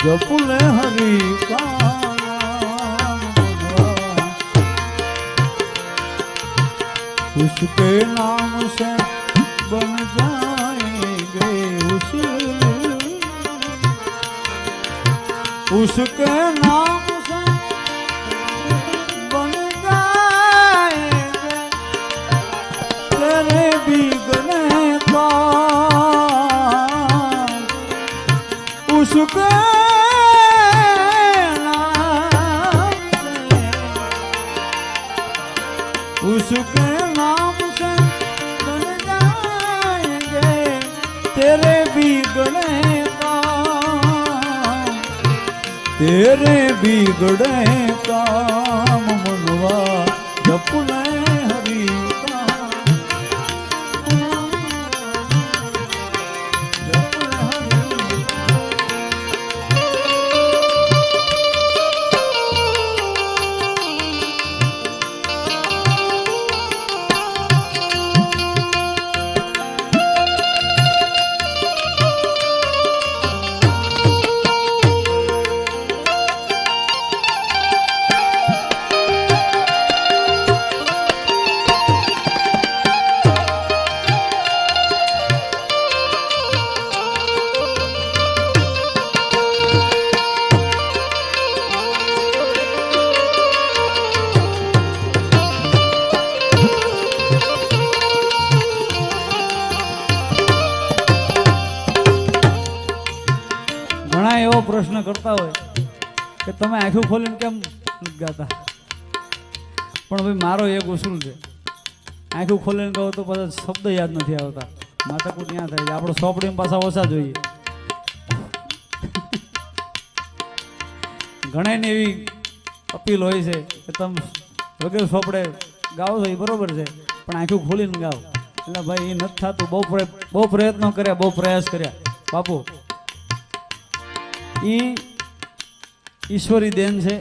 જપુલે હરી ઉસકે નામ સે બન જાએંગે ઉસ ઉસકે નામ सुख उसके नाम से बन जाएंगे तेरे बिगड़े काम तेरे बिगड़े काम मनवा जपने પ્રશ્ન કરતા હોય કે તમે આંખું ખોલીને કેમ ગાતા? પણ ભાઈ, મારો એક ઉસૂલ છે. આંખું ખોલીને કહો તો પાછા શબ્દ યાદ નથી આવતા. માથાકૂટ ત્યાં થાય છે. આપણે સોપડીમાં પાછા ઓછા જોઈએ. ઘણાને એવી અપીલ હોય છે કે તમે વગેરે સોપડે ગાઓ છો, એ બરોબર છે. પણ આંખું ખોલીને ગાઓ. એટલે ભાઈ, એ નથી થતું. બહુ બહુ પ્રયત્નો કર્યા, બહુ પ્રયાસ કર્યા. બાપુ ઈ ઈશ્વરી દેન છે.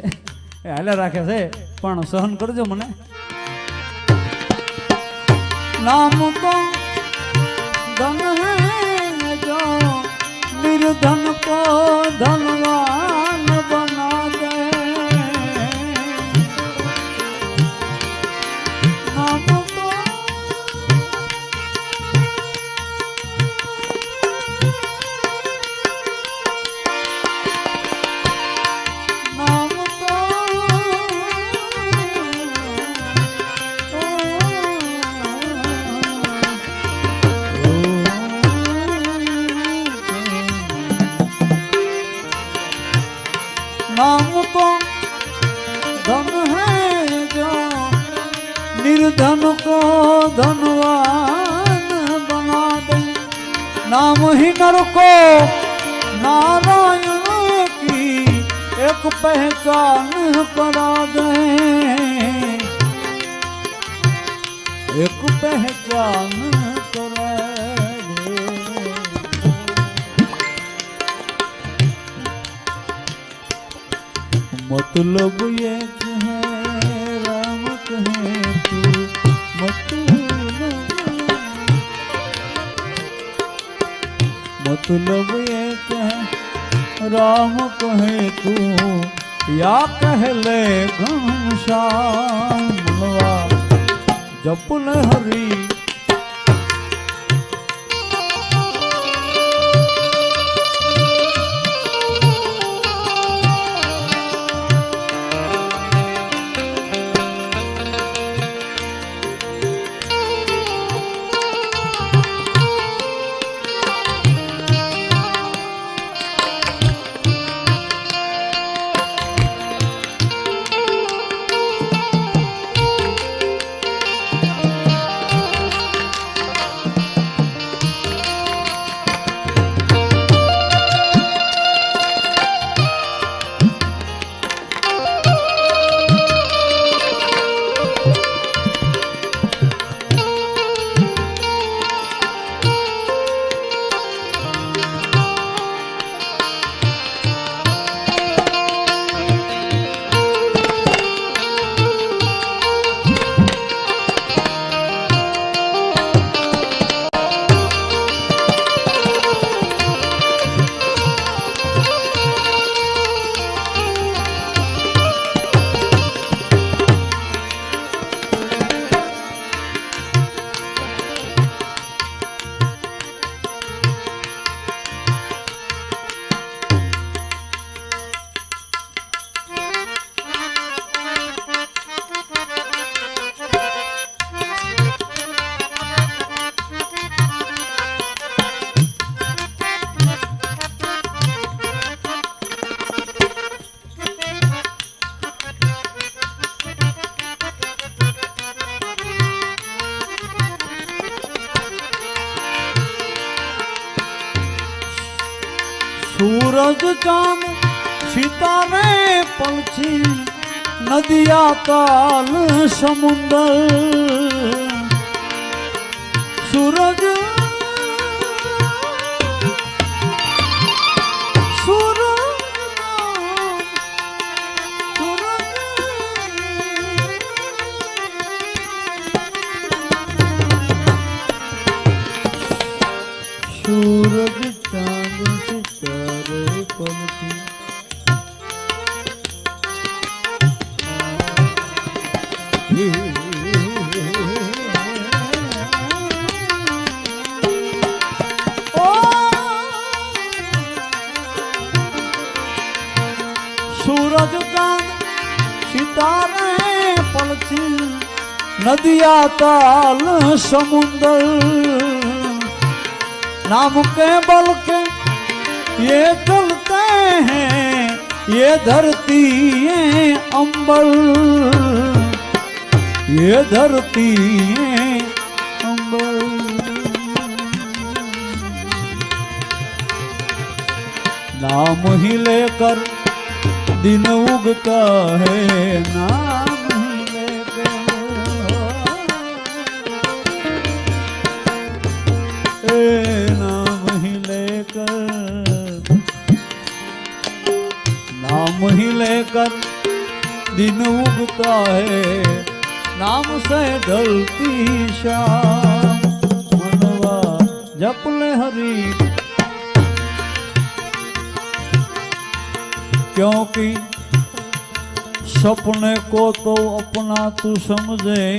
એ હાલે રાખે છે, પણ સહન કરજો મને. નામ કો ધન હે જો, નિર્ધન કો ધનવાન નિર્ધન કો ધનવાન બના દે નામ હિ નર કો નારાયણ કી એક પહેચાન કરા દે એક પહેચાન કરા મતલબ એક मतलब ये है राम कहे तू या कह ले घनश्याम मनवा जपन हरी સૂરજ ચાંદ સિતારે પલછી નદિયા તાલ સમુદર. સૂરજ સૂરજ. સૂરજ ચાંદ સિતારે પલકી નદિયા તાલ સમુંદર नाम के बल के ये चलते हैं ये धरती ये अंबल ये धरती ये अंबल नाम ही लेकर दिन उगता है नाम ही लेकर ए नाम ही लेकर नाम ही लेकर दिन उगता है नाम से ढलती शाम मनवा जप ले हरी क्योंकि सपने को तो अपना तू समझे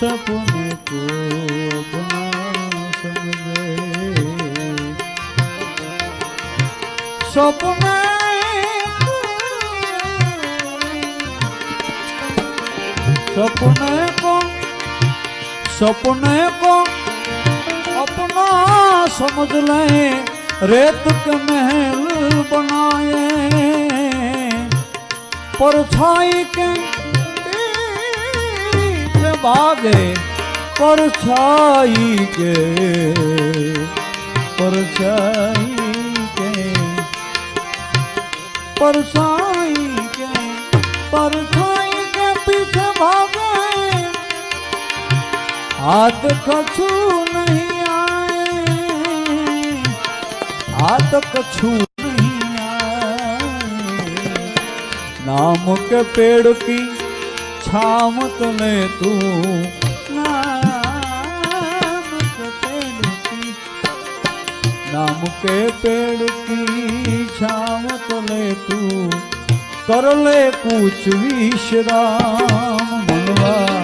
सपने को अपना समझे सपने सपने को सपने को अपना समझ ले रेत के महल बनाए परछाई के पीछे भागे परछाई के परछाई के परछाई के परछाई के पीछे भागे हाथ कछु नहीं आए આ તો કછું નામ કે પેડ કી છામ તને તું નામ કે પેડ કી છામ તને તું કર લે કૂચ વિશ્રામ મનવા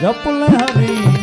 જપ હરી